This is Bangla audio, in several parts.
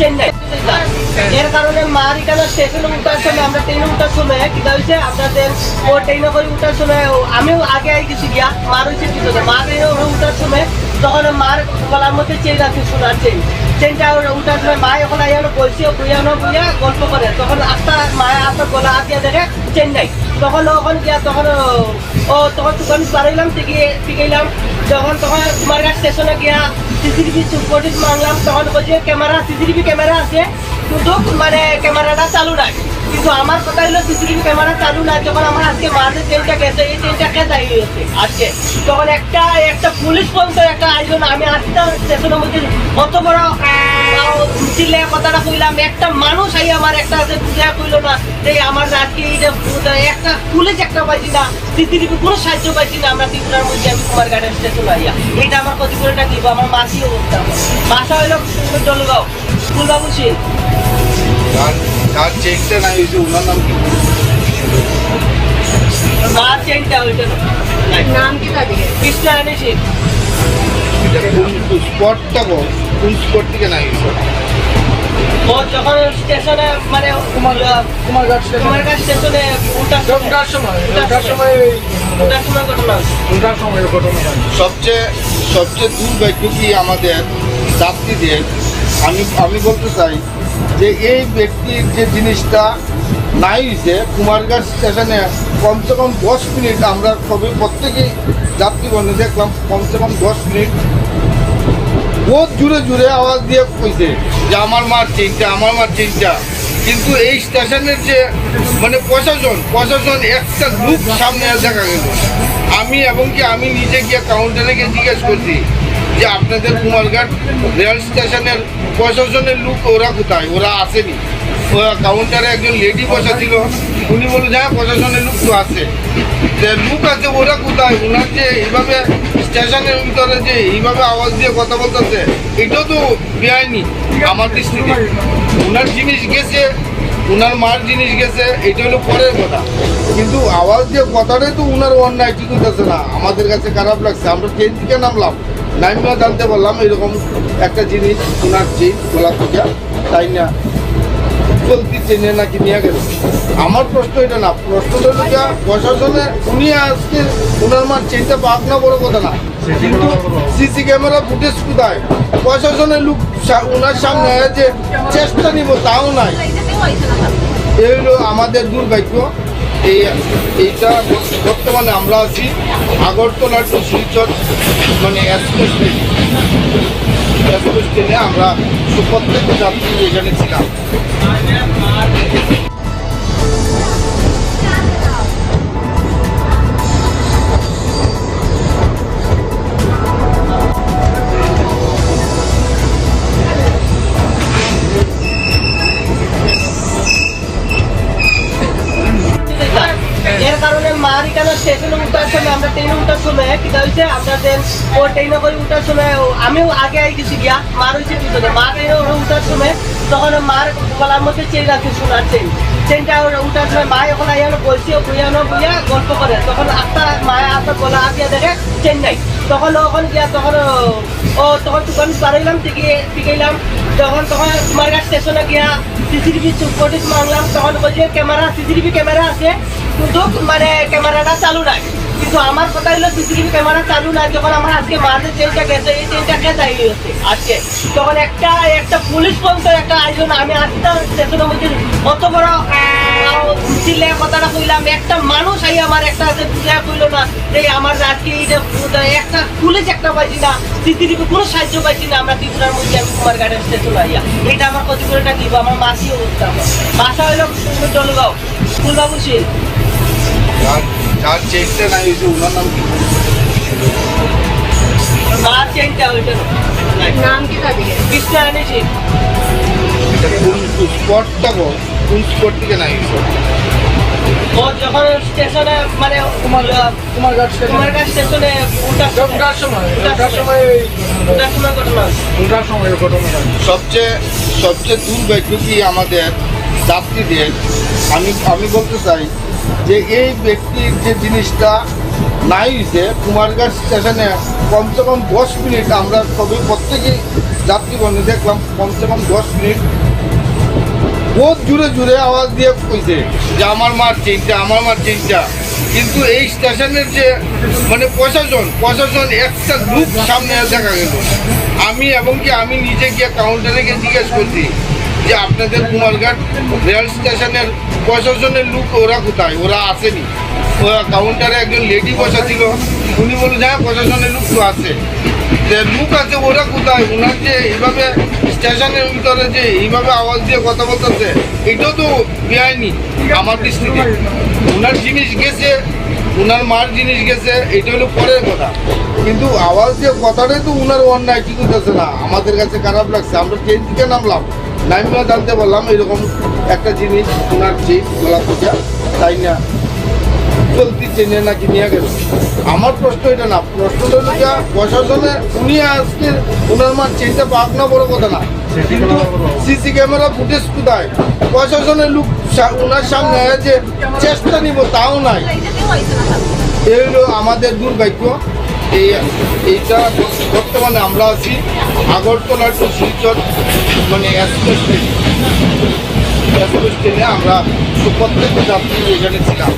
চেন্নাই। এর কারণে মার এখানে স্টেশনে উঠার সময়, আমরা ট্রেনে উঠার সময় কি হয়েছে আপনাদের ও ট্রেনে করে উঠার সময় আমিও আগে আগে গেছি গিয়া, মার হয়েছে মার উঠার সময় তখন মার গলার মধ্যে চেন আছে সোনার চেন চেনটা উঠার সময় মা এখন আইয়ানো বলছে বুঝানো বুঝা গল্প করে। তখন আস্তা মায়ের আপনার গলা দিয়ে দেখে চেন্নাই তখন ওখান গিয়া তখন ও- তখন দোকান পারাইলাম টিকে, টিকাইলাম। যখন, তখন কাছে স্টেশনে গিয়া সিসিটিভি ফুটেজ মারলাম। তখন বলছি ক্যামেরা সিসিটিভি ক্যামেরা আছে, কিন্তু মানে ক্যামেরাটা চালু নাই। কিন্তু আমার কথা হলো সিসিটিভি ক্যামেরা চালু নাই যখন আমার আজকে মাঝে ট্রেনটা গেছে এই ট্রেনটা কে দাঁড়িয়ে গেছে আজকে? তখন একটা একটা পুলিশ পর্যন্ত একটা আয়োজন আমি আসতে স্টেশনের মধ্যে অত বড় আহ, কথাটা কইলাম একটা মানুষ আই আমার একটা আছে বুঝা কইলো না যে আমার আজকে একটা পুলিশ একটা পাইছি না সিসিটিভি কোনো সাহায্য পাইছি না আমরা ত্রিপুরার মধ্যে আমি কুমার গার্ডেন স্টেশন আইয়া। এইটা আমার ক্ষতি করে দিব আমার মাসি অবস্থা বাসা হইল জলগাঁও ফুলবাবু সিং যার চেকটা নাই হয়েছে ওনার নাম কি স্পটটা কোন কোন স্পট থেকে নাই যখন স্টেশনে মানে কুমারঘাট স্টেশন কুমারঘাট স্টেশনে উঠার উঠার সময় ঘটনা সময় ঘটনা সবচেয়ে সবচেয়ে দুর্ভাগ্য কি আমাদের যাত্রীদের আমি আমি বলতে চাই যে এই ব্যক্তির যে জিনিসটা নাই হয়েছে কুমারঘাট স্টেশনে কমসে কম দশ মিনিট আমরা সবাই প্রত্যেকেই যাত্রীগণে দেখলাম কমসে কম দশ মিনিট। বহুত জুড়ে জুড়ে আওয়াজ দিয়ে কইছে যে আমার মার চেনটা আমার মার চেনটা কিন্তু এই স্টেশনের যে মানে প্রশাসন প্রশাসন একটা লুক সামনে দেখা গেল। আমি এবং কি আমি নিজে গিয়ে কাউন্টারে গিয়ে জিজ্ঞেস করছি যে আপনাদের কুমারঘাট রেল স্টেশনের প্রশাসনের লুক ওরা কোথায়? ওরা আসেনি। কাউন্টারে একজন লেডি বসা ছিল উনি বলে হ্যাঁ প্রশাসনের লুক তো আছে। যে লুক আছে, ওরা কোথায়? ওনার যে এইভাবে স্টেশনের ভিতরে যে এইভাবে আওয়াজ দিয়ে কথা বলতেছে এটাও তো বেআইনি আমার দৃষ্টিতে। ওনার জিনিস গেছে, ওনার মার জিনিস গেছে, এটা হলো পরের কথা। কিন্তু আওয়াজ দিয়ে কথাটাই তো ওনার অন্যায় ঠিক হতেছে না। আমাদের কাছে খারাপ লাগছে। আমরা ট্রেন থেকে নামলাম। নামিয়া জানতে পারলাম এরকম একটা জিনিস ওনার চেন গলা থেকে তাই না? চলতি ট্রেনে নাকি নিয়ে গেল। আমার প্রশ্ন এটা না প্রশ্নটা হলো যা প্রশাসনে উনি আজকে ওনার মার চেনটা পাক না, বড় কথা না। কিন্তু সিসি ক্যামেরা ফুটেজ কোথায়? প্রশাসনের লোক ওনার সামনে যে চেষ্টা নিব, তাও নাই। এই হলো আমাদের দুর্ভাগ্য। এই, এইটা বর্তমানে আমরা আছি আগরতলা টু শিলচর মানে এক্সপ্রেস ট্রেন এক্সপ্রেস ট্রেনে আমরা প্রত্যেকটা যাত্রী এখানে ছিলাম। এখানে উঠার সময়, আমরা ট্রেনে উঠার সময় কি হয়েছে আপনাদের ও ট্রেনে করে উঠার সময় আমিও আগে আগে গেছি গিয়া, মার হয়েছে কি মা ট্রেনে ওরা উঠার সময়, তখন মার গলার মধ্যে চেন আছে, সোনার চেন চেনটা ওর উঠার সময় মা এখন আইয়ানো বলছে বুঝানো বুঝা গল্প করে। তখন আস্তা মায়ের আপনার গলা দিয়ে দেখে চেন্নাই তখন ওখান গিয়া, তখন ও- ও, তখন দোকান পারাইলাম টিকে টিকাইলাম যখন তখন তোমার স্টেশনে গিয়া সিসিটিভি ফুটেজ মারলাম, তখন বলছে, ক্যামেরা, সিসিটিভি ক্যামেরা আছে। কিন্তু মানে ক্যামেরাটা চালু নাই। কিন্তু আমার কথা হলো, সিসিটিভি ক্যামেরা চালু নাই, যখন আমার আজকে মাঝে চেনটা গেছে এই চেনটা কে দাঁড়িয়ে আজকে। তখন একটা একটা পুলিশ পর্যন্ত একটা আয়োজন আমি আসতাম স্টেশনের মধ্যে অত বড় মিছিলে কথাটা কইলাম একটা মানুষ আই আমার একটা কইলো না যে আমার আজকে একটা পুলিশ একটা পাইছি না কোনো সাহায্য পাইছি না আমরা ত্রিপুরার মধ্যে আমি কুমার গার্ডেন স্টেশন আইয়া। এইটা আমার ক্ষতি করে দিব আমার মাসি অবস্থা বাসা হইল জলগাঁও। ফুলবাবু সিং? যার চেকটা নাই হয়েছে ওনার নাম কি? মা চেনটা হইতো নাম কি তাদের? এটা কোন স্পটটা ও যখন স্টেশনে মানে কুমারঘাট কুমারঘাট স্টেশন। কুমারঘাট স্টেশনে উঠার সময় সময় ঘটনা। হচ্ছে। সময় ঘটনা। সবচেয়ে সবচেয়ে দুর্ভাগ্য কি আমাদের যাত্রীদের আমি আমি বলতে চাই যে এই ব্যক্তির যে জিনিসটা নাই হয়েছে কুমারঘাট স্টেশনে কমসে কম দশ মিনিট আমরা সবাই প্রত্যেকেই যাত্রী বন্ধ দেখলাম কমসে কম দশ মিনিট বহুত জুড়ে জুড়ে আওয়াজ দিয়ে কইছে যে আমার মার চেনটা আমার মার চেনটা কিন্তু এই স্টেশনের যে মানে প্রশাসন প্রশাসন একটা গ্রুপ সামনে দেখা গেল। আমি এবং কি আমি নিজে গিয়ে কাউন্টারে গিয়ে জিজ্ঞেস করছি যে আপনাদের কুমারঘাট রেল স্টেশনের প্রশাসনের লোক ওরা কোথায়? ওরা আসেনি। ওরা কাউন্টারে একজন লেডি বসা ছিল উনি বলে হ্যাঁ প্রশাসনের লোক তো আছে। যে লোক আছে, ওরা কোথায়? ওনার যে এইভাবে স্টেশনের ভিতরে যে এইভাবে আওয়াজ দিয়ে কথা বলতেছে, এটাও তো বেআইনি। আমার দৃষ্টিতে। ওনার জিনিস গেছে, ওনার মার জিনিস গেছে, এটা হলো পরের কথা। কিন্তু আওয়াজ দিয়ে কথাটাই তো ওনার অন্যায়, ঠিক হতেছে না। আমাদের কাছে খারাপ লাগছে। আমরা ট্রেন থেকে নামলাম। নামিয়া জানতে পারলাম এরকম একটা জিনিস ওনার চেন গোলাপ থেকে তাই না? চলতি ট্রেনে নাকি নিয়ে গেল? আমার প্রশ্ন এটা না প্রশ্নটা হলো যা প্রশাসনে উনি আজকে ওনার মার চেনটা পাক না বড় কথা না, কিন্তু সিসি ক্যামেরা ফুটেজ কোথায়? প্রশাসনের লোক ওনার সামনে যে চেষ্টা নিব তাও নাই। এই হলো আমাদের দুর্ভাগ্য। এই এইটা বর্তমানে আমরা আছি আগরতলা টু শিলচর মানে এক্সপ্রেস আমরা প্রত্যেকটা যাত্রী এখানে ছিলাম।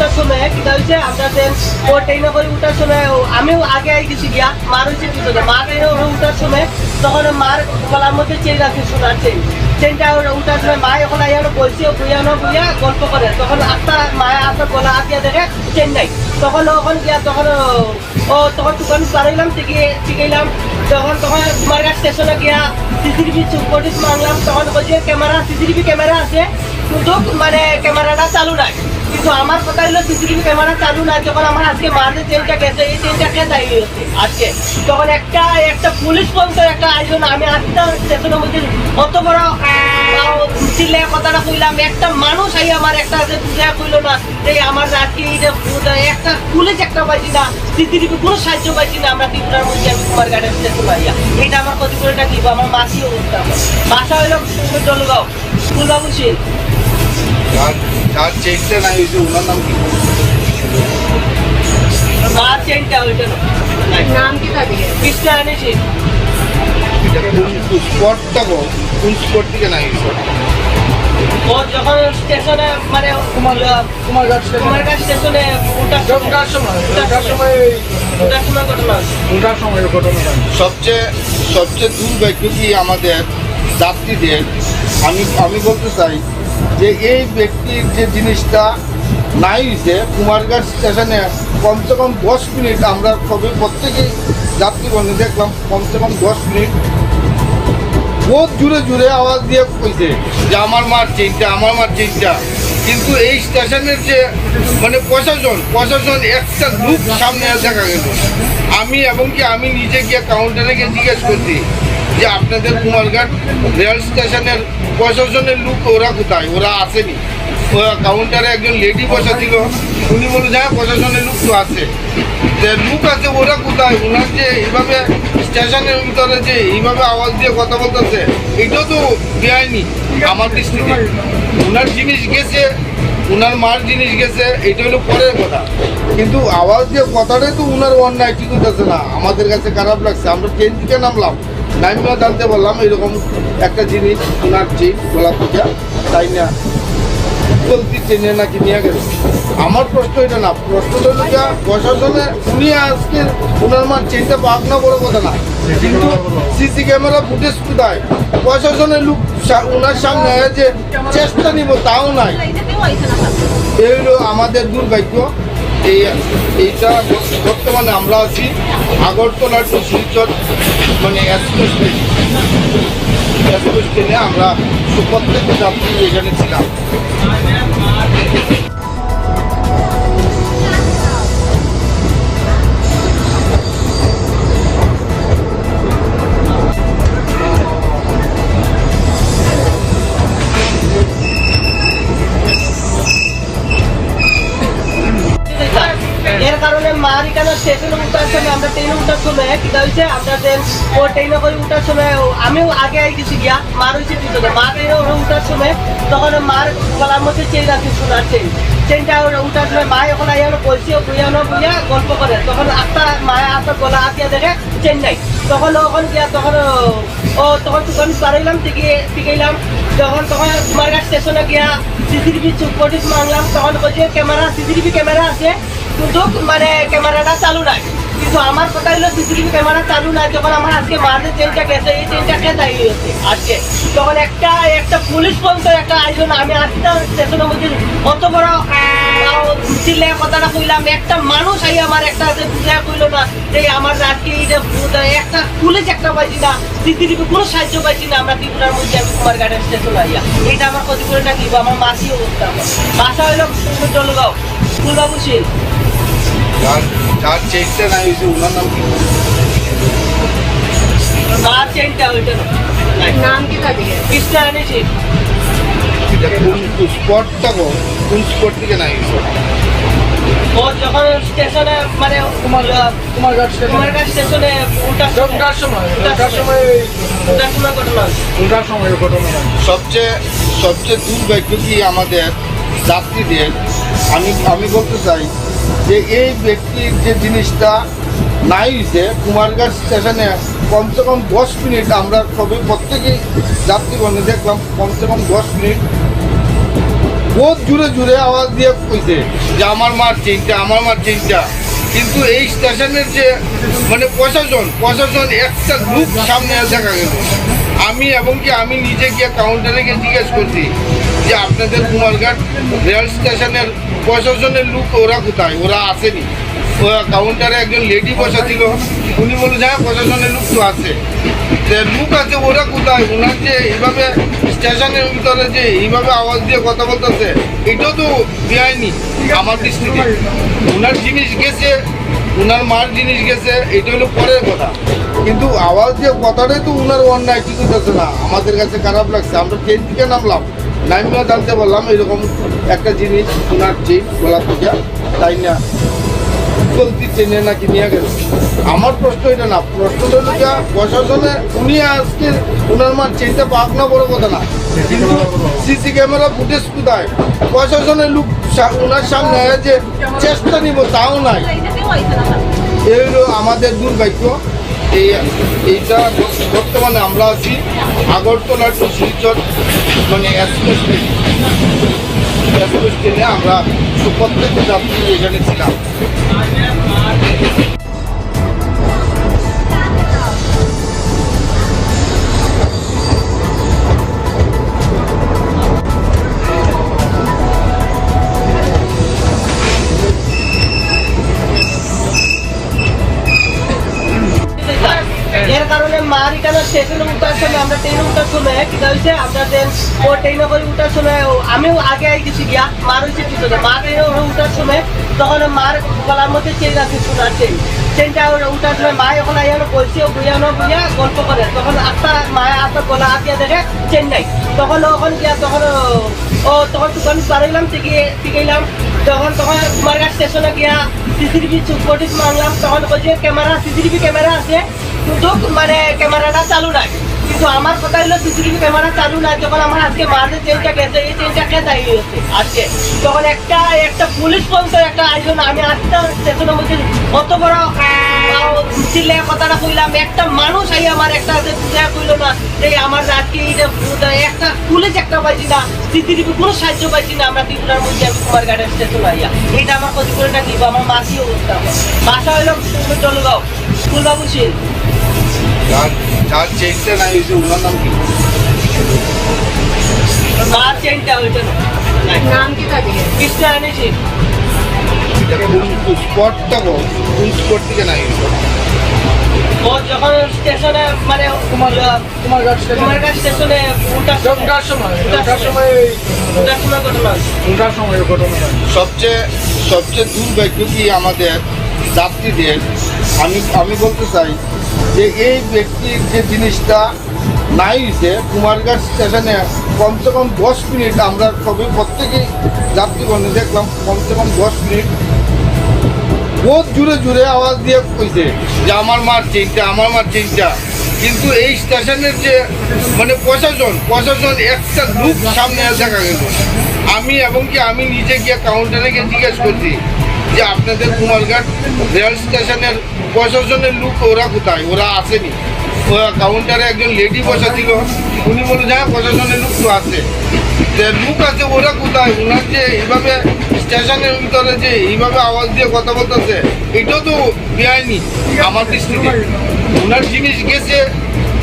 উঠার সময়, কি হয়েছে আমরা ট্রেন ও ট্রেনে করে উঠার সময় আমিও আগে আই গেছি গিয়া, মার হয়েছে পিছনে মা ট্রেনে ওরা উঠার সময়, তখন মার গলার মধ্যে চেন আছে সোনার চেন চেনটা ওরা উঠার সময়, মা এখন আইয়ানো বলছে বুঝানো বুঝিয়া গল্প করে। তখন আস্তা মায়ের আস্তা গলা হাতিয়া দেখে চেন নাই। তখন ওখান গিয়া, তখন ও- ও তখন দোকান পারাইলাম টিকে টিকাইলাম তখন তখন তোমার স্টেশনে গিয়া সিসিটিভি ফুটেজ মারলাম, তখন বলছে, ক্যামেরা সিসিটিভি ক্যামেরা আছে, কিন্তু মানে ক্যামেরাটা চালু নাই। কিন্তু আমার কথা হলো, সিসিটিভি ক্যামেরা চালু নাই যখন আমার আজকে মাঝে ট্রেনটা গেছে, এই ট্রেনটা কে হচ্ছে আজকে? তখন একটা একটা পুলিশ পর্যন্ত একটা আয়োজন, আমি আজকে স্টেশনের মধ্যে অত বড় চিল্লে কথাটা কইলাম, একটা মানুষ আই আমার একটা যে বুঝা কইলো না, যে আমার আজকে এই যে একটা পুলিশ একটা পাইছি না কোনো সাহায্য পাইছি না, আমরা ত্রিপুরার মধ্যে আমি কুমার গার্ডেন স্টেশন পাইয়া। এটা আমার ক্ষতিপূরণটা দিব আমার মাসি অবস্থা। বাসা হইল জলগাঁও ফুলবাবু শীল যার চেকটা নাই হয়েছে ওনার নাম কি? চেনটা ওইটা নাম কি এটা কোন স্পটটা গো কোন স্পট থেকে নাই ও যখন স্টেশনে মানে কুমারঘাট স্টেশন। কুমারঘাট স্টেশনে ওঠার উঠার সময় সময় ওঠার সময় ঘটনা। সময় সবচেয়ে সবচেয়ে দুর্ভাগ্য কি আমাদের যাত্রীদের? আমি আমি বলতে চাই যে এই ব্যক্তির যে জিনিসটা নাই হয়েছে কুমারঘাট স্টেশনে কমসে কম দশ মিনিট আমরা সবাই প্রত্যেকেই যাত্রী বন্ধু দেখলাম কমসে কম দশ মিনিট। বহুত জুড়ে জুড়ে আওয়াজ দিয়ে কইছে যে আমার মার চেনটা আমার মার চেনটা কিন্তু এই স্টেশনের যে মানে প্রশাসন প্রশাসন একটা গ্রুপ সামনে দেখা গেল। আমি এবং কি আমি নিজে গিয়ে কাউন্টারে গিয়ে জিজ্ঞেস করছি যে আপনাদের কুমারঘাট রেল স্টেশনের প্রশাসনের লোক ওরা কোথায়? ওরা আসেনি। কাউন্টারে একজন লেডি বসা ছিল উনি বলে হ্যাঁ প্রশাসনের লোক তো আছে। যে লোক আছে, ওরা কোথায়? ওনার যে এইভাবে স্টেশনের ভিতরে যে এইভাবে আওয়াজ দিয়ে কথা বলতেছে, এটাও তো বেআইনি আমার দৃষ্টিতে। ওনার জিনিস গেছে, ওনার মার জিনিস গেছে, এটা হলো পরের কথা। কিন্তু আওয়াজ দিয়ে কথাটাই তো ওনার অন্যায় ঠিক হতেছে না। আমাদের কাছে খারাপ লাগছে। আমরা ট্রেন থেকে নামলাম। নামিয়া জানতে পারলাম এরকম একটা জিনিস, ওনার চেন গলা থেকে তাই না? চলতি ট্রেনে নাকি নিয়ে গেল? আমার প্রশ্ন এটা না প্রশ্নটা হলো যা প্রশাসনে উনি আজকে ওনার মার চেনটা পাক না বড় কথা না। কিন্তু সিসি ক্যামেরা ফুটেজ কোথায়? প্রশাসনের লোক ওনার সামনে যে চেষ্টা নিব, তাও নাই। এই আমাদের দুর্ভাগ্য। এই এইটা বর্তমানে আমরা আছি আগরতলা টু শিলচর মানে এক্সপ্রেস ট্রেন এক্সপ্রেস ট্রেনে আমরা প্রত্যেকটা যাত্রী এখানে ছিলাম। স্টেশনে উঠার সময় আমরা ট্রেনে উঠার সময় কিটা হয়েছে আমরা যে ও ট্রেনে করে উঠার সময় আমিও আগে আই গেছি গিয়া মার হয়েছে পিছনে মা ট্রেনে ওরা উঠার সময় তখন মার গলার মধ্যে চেন আছে সোনার চেন চেনটা ওরা উঠার সময় মা এখন আইয়ানো বলছি বুঝানো বুঝিয়া গল্প করে তখন আত্মা মায়া আত্মা গলা আতিয়া দেখে চেন নাই তখন ওখান গিয়া তখন ও- তখন দোকান পারাইলাম টিকে টিকাইলাম যখন তখন কুমারঘাট স্টেশনে গিয়া সিসিটিভি চুপ করে মারলাম তখন বলছে ক্যামেরা সিসিটিভি ক্যামেরা আছে কিন্তু মানে ক্যামেরাটা চালু নাই। কিন্তু আমার কথা হলো সিসিটিভি ক্যামেরা চালু নাই যখন আমার আজকে মাঝে ট্রেনটা গেছে এই ট্রেনটা কে আজকে। তখন একটা একটা পুলিশ পর্যন্ত একটা আয়োজন আমি আজকে স্টেশনের মধ্যে অত বড় চিল্লে কথাটা কইলাম একটা মানুষ আই আমার একটা যে বুঝা কইলো না যে আমার এইটা ভূত, একটা পুলিশ একটা পাইছি না সিসিটিভি কোনো সাহায্য পাইছি না আমরা ত্রিপুরার মধ্যে আমি কুমার গার্ডেন স্টেশন আইয়া। এইটা আমার ক্ষতিপূরণটা কি আমার মাসি অবস্থা আমার। বাসা হইল জলগাঁও ফুলবাবু সিং যার যার চেকটা নাই হয়েছে ওনার নাম কি? মার চেনটা ওইটা নাম কি তাদের কৃষ্ণারানী সিং এটা কোন স্পটটা কোন স্পট থেকে নাই? ও যখন স্টেশনে মানে কুমার কুমারঘাট স্টেশন। কুমারঘাট সময় সময়। ঘটনা। সময় ঘটনা সবচেয়ে সবচেয়ে দুর্ভাগ্য কি আমাদের যাত্রীদের? আমি আমি বলতে চাই যে এই ব্যক্তির যে জিনিসটা নাই হয়েছে কুমারঘাট স্টেশনে কমসে কম দশ মিনিট আমরা সবাই প্রত্যেকেই যাত্রীগণে দেখলাম, কমসে কম দশ মিনিট। বহুত জুড়ে জুড়ে আওয়াজ দিয়ে কইছে যে আমার মার চেনটা, আমার মার চেনটা। কিন্তু এই স্টেশনের যে মানে প্রশাসন প্রশাসন একটা গ্রুপ সামনে দেখা গেল। আমি এবং কি আমি নিজে গিয়ে কাউন্টারে গিয়ে জিজ্ঞেস করছি যে আপনাদের কুমারঘাট রেল স্টেশনের প্রশাসনের লোক ওরা কোথায়? ওরা আসেনি। কাউন্টারে একজন লেডি বসা ছিল উনি বলে হ্যাঁ প্রশাসনের লোক তো আছে। যে লোক আছে, ওরা কোথায়? ওনার যে এইভাবে স্টেশনের ভিতরে যে এইভাবে আওয়াজ দিয়ে কথা বলতেছে, এটাও তো বেআইনি আমার দৃষ্টিতে। ওনার জিনিস গেছে, ওনার মার জিনিস গেছে, এটা হলো পরের কথা। কিন্তু আওয়াজ দিয়ে কথাটাই তো ওনার অন্যায় কিছু না। আমাদের কাছে খারাপ লাগছে। আমরা ট্রেন থেকে নামলাম। নামিয়া জানতে পারলাম এরকম একটা জিনিস ওনার চেন গলা থেকে তাই না? চলতি চেনে নাকি নিয়ে গেল? আমার প্রশ্ন এটা না প্রশ্নটা হলো গিয়া প্রশাসনে উনি আজকে ওনার মার চেনটা পাক না বড় কথা না। কিন্তু সিসি ক্যামেরা ফুটেজ কোথায়? প্রশাসনের লোক ওনার সামনে যে চেষ্টা নিব, তাও নাই। এই আমাদের দুর্ভাগ্য। এই, এইটা বর্তমানে আমরা আছি আগরতলা টু শিলচর মানে এক্সপ্রেস ট্রেন এক্সপ্রেস ট্রেনে আমরা প্রত্যেকটা যাত্রী এখানে ছিলাম। স্টেশনে উঠার সময় আমরা ট্রেনে উঠার সময় কিটা হয়েছে আমরা যে ও ট্রেনে করে উঠার সময় আমিও আগে আই গেছি গিয়া, মার হয়েছে পিছনে। মা ট্রেনে উঠার সময় তখন মার গলার মধ্যে চেন আছে, সোনার চেন চেনটা উঠার সময় মা এখন আইয়ানো বলছি বুঝানো বুঝিয়া গল্প করে। তখন আত্মা মায়া আত্মা গলা আতিয়া দেখে চেন নাই। তখন ওখান গিয়া, তখন ও- তখন দোকান পারাইলাম টিকে টিকাইলাম তখন তখন কুমারঘাট স্টেশনে গিয়া সিসিটিভি করে মারলাম, তখন বলছে, ক্যামেরা সিসিটিভি ক্যামেরা আছে। কিন্তু মানে ক্যামেরাটা চালু নাই। কিন্তু আমার কথা হলো সিসিটিভি ক্যামেরা চালু নাই, যখন আমার আজকে মাঝে ট্রেনটা গেছে এই ট্রেনটা কে দাঁড়িয়ে হচ্ছে আজকে। তখন একটা একটা পুলিশ পর্যন্ত একটা আয়োজন আমি আজকে স্টেশনের মধ্যে অত বড় চিল্লে কথাটা কইলাম। একটা মানুষ আই আমার একটা বুঝা কইলো না, যে আমার আজকে এইটা একটা পুলিশ একটা পাইছি না সিসিটিভি কোনো সাহায্য পাইছি না, আমরা ত্রিপুরার মধ্যে আমি কুমার গার্ডেন স্টেশন আইয়া। এইটা আমার ক্ষতিপূরণটা কি? আমার মাসি অবস্থা। বাসা হইল জলগাঁও ফুলবাবু সিং যার যার চেকটা নাই হয়েছে ওনার নাম কি চেনটা ওইটা নাম কি কোন স্পটটা কোন স্পট থেকে নাই। ও যখন স্টেশনে মানে কুমার কুমারঘাট স্টেশন। কুমারঘাট সময় সময় ঘটনা। সময় ঘটনা। সবচেয়ে সবচেয়ে দুর্ভাগ্য কি আমাদের যাত্রীদের? আমি আমি বলতে চাই যে এই ব্যক্তির যে জিনিসটা নাই হয়েছে কুমারঘাট স্টেশনে কমসে কম দশ মিনিট আমরা সবাই প্রত্যেকেই যাত্রীগণ দেখলাম, কমসে কম দশ মিনিট। বহুত জুড়ে জুড়ে আওয়াজ দিয়ে কইছে যে আমার মার চেইনটা, আমার মার চেইনটা। কিন্তু এই স্টেশনের যে মানে প্রশাসন প্রশাসন একটা লুক সামনে দেখা গেল আমি এবং কি আমি নিজে গিয়ে কাউন্টারে গিয়ে জিজ্ঞেস করছি যে আপনাদের কুমারঘাট রেল স্টেশনের প্রশাসনের লোক ওরা কোথায়? ওরা আসেনি। কাউন্টারে একজন লেডি বসা ছিল উনি বলে হ্যাঁ প্রশাসনের লোক তো আছে। যে লোক আছে, ওরা কোথায়? ওনার যে এইভাবে স্টেশনের ভিতরে যে এইভাবে আওয়াজ দিয়ে কথা বলতেছে এটাও তো বেআইনি আমার দৃষ্টিতে। ওনার জিনিস গেছে,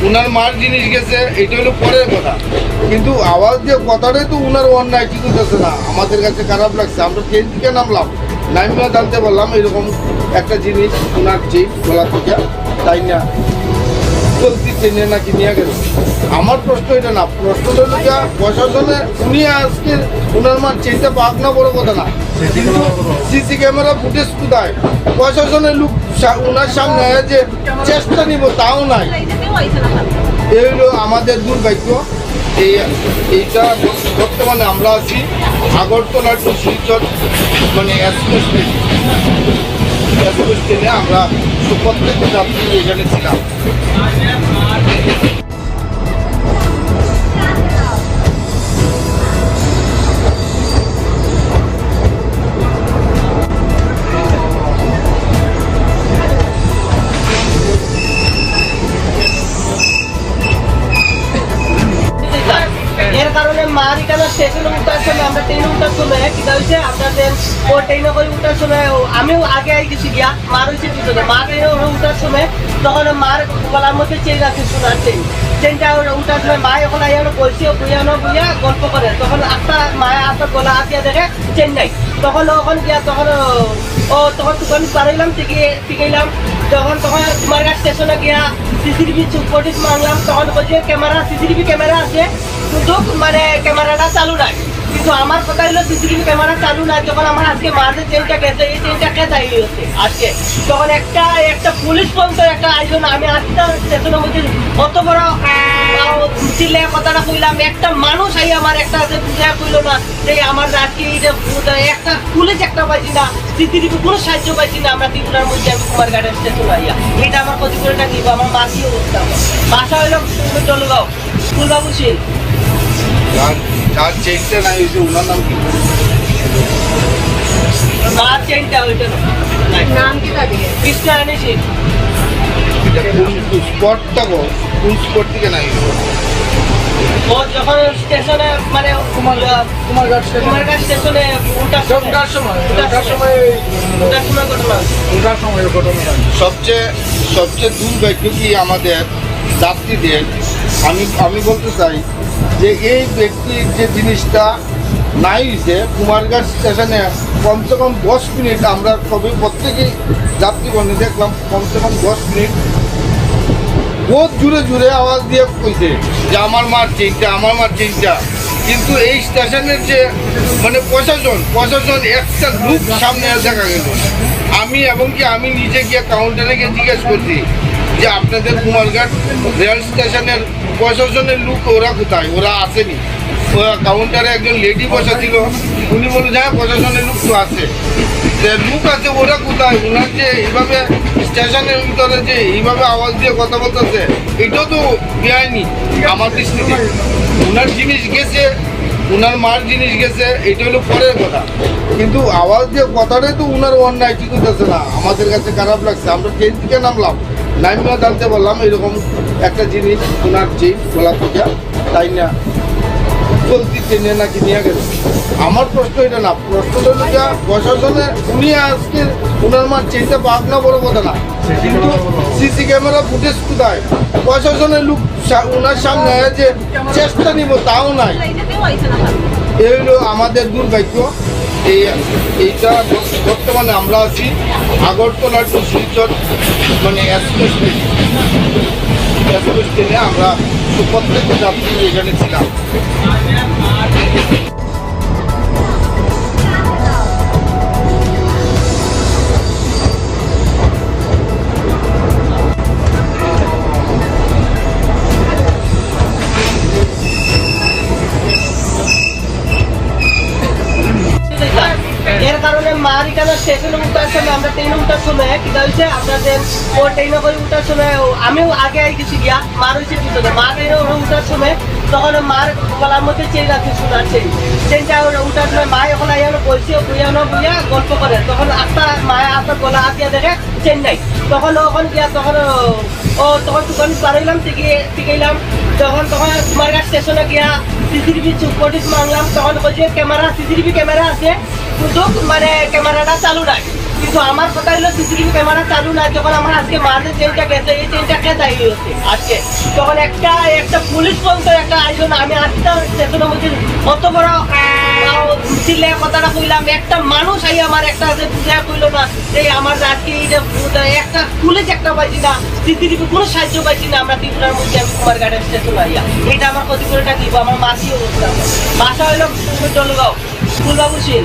ওনার মার জিনিস গেছে, এটা হলো পরের কথা। কিন্তু আওয়াজ দিয়ে কথাটাই তো ওনার অন্যায় হতেছে না। আমাদের কাছে খারাপ লাগছে। আমরা ট্রেন থেকে নামলাম, নামিয়া জানতে পারলাম এরকম একটা জিনিস ওনার যে গলা থেকে, তাই না? চলতি ট্রেনে নাকি নিয়ে গেল? আমার প্রশ্ন এটা না, প্রশ্ন হলো যে প্রশাসনে উনি আজকে ওনার মার চেনটা পাক না বড় কথা না। কিন্তু সিসি ক্যামেরা ফুটেজ কোথায়? প্রশাসনের লোক ওনার সামনে যে চেষ্টা নিব, তাও নাই। এই হলো আমাদের দুর্ভাগ্য। এই, এইটা বর্তমানে আমরা আছি আগরতলা টু শিলচর মানে এক্সপ্রেস আমরা প্রত্যেক যাত্রী এখানে ছিলাম। হয়েছে, আপনাদের ও ট্রেনে করে উঠার সময় আমিও আগে আই গেছি গিয়া, মার হয়েছে পিছনে মা ট্রেনে ওরা উঠার সময়, তখন মার গলার মধ্যে চেন আছে, সোনার চেন চেনটা ওরা উঠার সময় মা এখন আইয়ানো বলছে বুঝানো বুঝা গল্প করে। তখন আটটা মায়ের আটটা গলা হাতিয়া দেখে চেন নাই। তখন ওখান গিয়া, তখন ও- তখন দোকান পারাইলাম টিকে টিকাইলাম তখন তখন তোমার স্টেশনে গিয়া সিসিটিভি ফুটেজ মারলাম, তখন বলছে, ক্যামেরা সিসিটিভি ক্যামেরা আছে। কিন্তু মানে ক্যামেরাটা চালু নাই। কিন্তু আমার কথা হলো সিসিটিভি ক্যামেরা চালু নাই যখন আমার আজকে মাঝে ট্রেনটা গেছে, এই ট্রেনটা কে চাই হচ্ছে আজকে? তখন একটা একটা পুলিশ পর্যন্ত একটা আয়োজন আমি আজকে স্টেশনের মধ্যে অত বড় চিল্লে কথাটা কইলাম, একটা মানুষ আই আমার একটা আছে বুঝা কইলো না যে আমার আজকে এই যে একটা পুলিশ একটা পাইছি না, সিসিটিভি কোনো সাহায্য পাইছি না, আমরা ত্রিপুরার মধ্যে আমি কুমার গার্ডেন স্টেশন আইয়া। এটা আমার ক্ষতি করে নিব আমার মা কি অবস্থা। বাসা হইল চলগাঁও ফুলবাবু শীল যার যার চেকটা নাই হয়েছে ওনার নাম কি? চেনটা নাম কি তাদের স্পটটা কোন স্পট থেকে নাই। যখন স্টেশনে মানে কুমার কুমারঘাট স্টেশন। কুমারঘাট স্টেশনে উঠার সময় ওঠার সময় উঠার ওঠার সময় উঠার সময় ঘটনা। ওঠার সময় ঘটনা। সবচেয়ে সবচেয়ে দুর্ভাগ্য কি আমাদের যাত্রীদের? আমি আমি বলতে চাই যে এই ব্যক্তির যে জিনিসটা নাই হয়েছে কুমারঘাট স্টেশনে কমসে কম দশ মিনিট, আমরা সবাই প্রত্যেকেই যাত্রীগণে দেখলাম, কমসে কম দশ মিনিট। বহুত জুড়ে জুড়ে আওয়াজ দিয়ে কইছে যে, আমার মার চেইনটা, আমার মার চেইনটা। কিন্তু এই স্টেশনের যে মানে প্রশাসন প্রশাসন একটা লুক সামনে দেখা গেল আমি এবং কি আমি নিজে গিয়ে কাউন্টারে গিয়ে জিজ্ঞেস করছি যে আপনাদের কুমারঘাট রেল স্টেশনের প্রশাসনের লোক, ওরা কোথায়? ওরা আসেনি। কাউন্টারে একজন লেডি বসা ছিল উনি বলে হ্যাঁ প্রশাসনের লোক তো আছে। যে লোক আছে, ওরা কোথায়? ওনার যে এইভাবে স্টেশনের ভিতরে যে এইভাবে আওয়াজ দিয়ে কথা বলতেছে, এটাও তো বেআইনি আমার দৃষ্টিতে। ওনার জিনিস গেছে, ওনার মার জিনিস গেছে, এটা হলো পরের কথা। কিন্তু আওয়াজ দিয়ে কথাটাই তো ওনার অন্যায় ঠিক হতেছে না। আমাদের কাছে খারাপ লাগছে। আমরা ট্রেন থেকে নামলাম। নামিয়া জানতে পারলাম এরকম একটা জিনিস ওনার চেক গলা থেকে তাই না? চলতি ট্রেনে নাকি নিয়ে গেল? আমার প্রশ্ন এটা না, প্রশ্ন হলো যে প্রশাসনে উনি আজকে ওনার মার চেনটা পাক না বড় কথা না। কিন্তু সিসি ক্যামেরা ফুটেজ কোথায়? প্রশাসনের লোক ওনার সামনে যে চেষ্টা নিব, তাও নাই। এই আমাদের দুর্ভাগ্য। এই, এইটা বর্তমানে আমরা আছি আগরতলা টু শিলচর মানে এক্সপ্রেস ট্রেন এক্সপ্রেস ট্রেনে আমরা প্রত্যেক যাত্রী এখানে ছিলাম। স্টেশনে উঠার সময় আমরা ট্রেনে উঠার সময় কিতা হয়েছে যে ও ট্রেনে করে উঠার সময় আমিও আগে আই গেছি গিয়া, মার হয়েছে পিছনে মা ট্রেনে ওরা উঠার সময় তখন মার গলার মধ্যে চেন আছে, সোনার চেন চেনটা ওরা উঠার সময় মা এখন আইয়ানো বলছে বুঝানো বুঝা গল্প করে। তখন আটটা মায়ের আপনার গলা হাত দেখে চেন নাই তখন ওখান গিয়া, তখন ও তখন দোকান পারাইলাম টিকে টিকাইলাম তখন তখন তোমার কাছে স্টেশনে গিয়া সিসিটিভি ফুটেজ মানলাম, তখন বলছে ক্যামেরা, সিসিটিভি ক্যামেরা আছে, কিন্তু মানে ক্যামেরাটা চালু নাই। কিন্তু আমার কথা হলো সিসিটিভি ক্যামেরা চালু নাই, যখন আমার আজকে মাঝে ট্রেনটা গেছে, এই ট্রেনটা কে দায়ী হচ্ছে আজকে? তখন একটা একটা পুলিশ পর্যন্ত একটা আয়োজন আমি আজকে স্টেশনের মধ্যে অত বড় কথাটা কইলাম, একটা কোনো সাহায্য পাইছি আমরা ত্রিপুরার মধ্যে আমি কুমার গার্ডেন স্টেশন এইটা আমার ক্ষতি করেটা দিব, আমার মাসি অবস্থা বাসা হইল জলগাঁও ফুলবাবু সিং।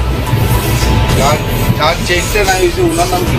নাম কি?